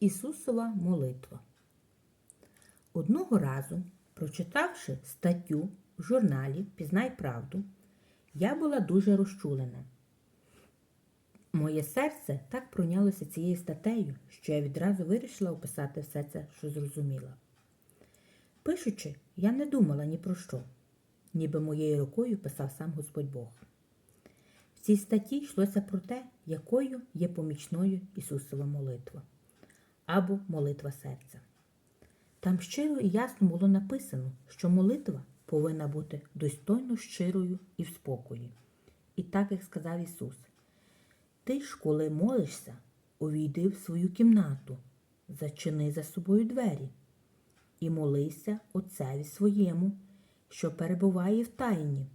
Ісусова молитва. Одного разу, прочитавши статтю в журналі Пізнай правду, я була дуже розчулена. Моє серце так пройнялося цією статтею, що я відразу вирішила описати все це, що зрозуміла. Пишучи, я не думала ні про що, ніби моєю рукою писав сам Господь Бог. В цій статті йшлося про те, якою є помічною Ісусова молитва або молитва серця. Там щиро і ясно було написано, що молитва повинна бути достойно щирою і в спокої. І так, як сказав Ісус, ти ж, коли молишся, увійди в свою кімнату, зачини за собою двері і молися Отцеві своєму, що перебуває в тайні,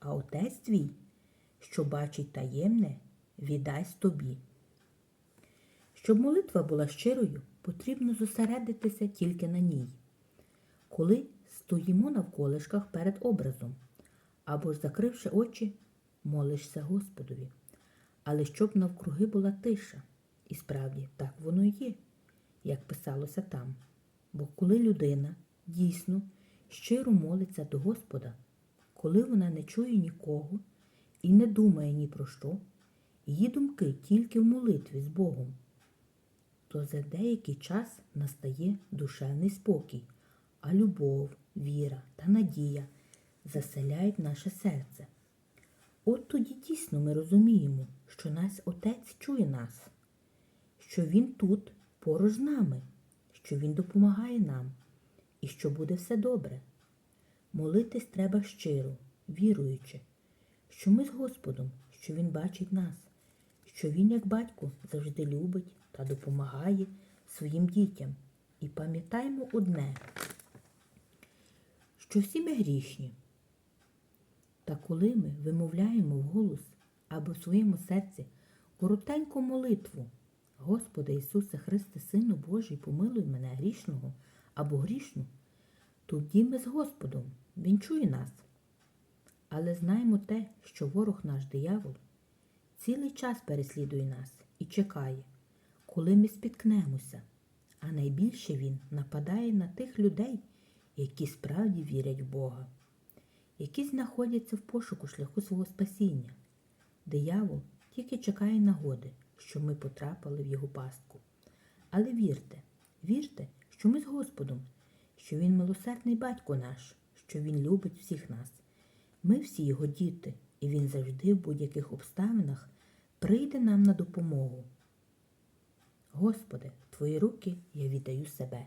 а Отець твій, що бачить таємне, віддасть тобі. Щоб молитва була щирою, потрібно зосередитися тільки на ній. Коли стоїмо навколишках перед образом, або ж закривши очі, молишся Господові. Але щоб навкруги була тиша, і справді так воно є, як писалося там. Бо коли людина дійсно щиро молиться до Господа, коли вона не чує нікого і не думає ні про що, її думки тільки в молитві з Богом, то за деякий час настає душевний спокій, а любов, віра та надія заселяють наше серце. От тоді дійсно ми розуміємо, що нас Отець чує нас, що Він тут поруч з нами, що Він допомагає нам і що буде все добре. Молитись треба щиро, віруючи, що ми з Господом, що Він бачить нас, що Він, як батько, завжди любить та допомагає своїм дітям. І пам'ятаємо одне, що всі ми грішні. Та коли ми вимовляємо вголос або в своєму серці коротеньку молитву, Господи Ісусе Христе, Сину Божий, помилуй мене грішного або грішну, тоді ми з Господом, Він чує нас. Але знаємо те, що ворог наш диявол цілий час переслідує нас і чекає, коли ми спіткнемося, а найбільше він нападає на тих людей, які справді вірять в Бога які знаходяться в пошуку шляху свого спасіння. Диявол тільки чекає нагоди, що ми потрапили в його пастку. Але вірте, вірте, що ми з Господом, що Він милосердний батько наш, що Він любить всіх нас. Ми всі його діти, і Він завжди в будь-яких обставинах прийде нам на допомогу. Господи, Твої руки я віддаю себе.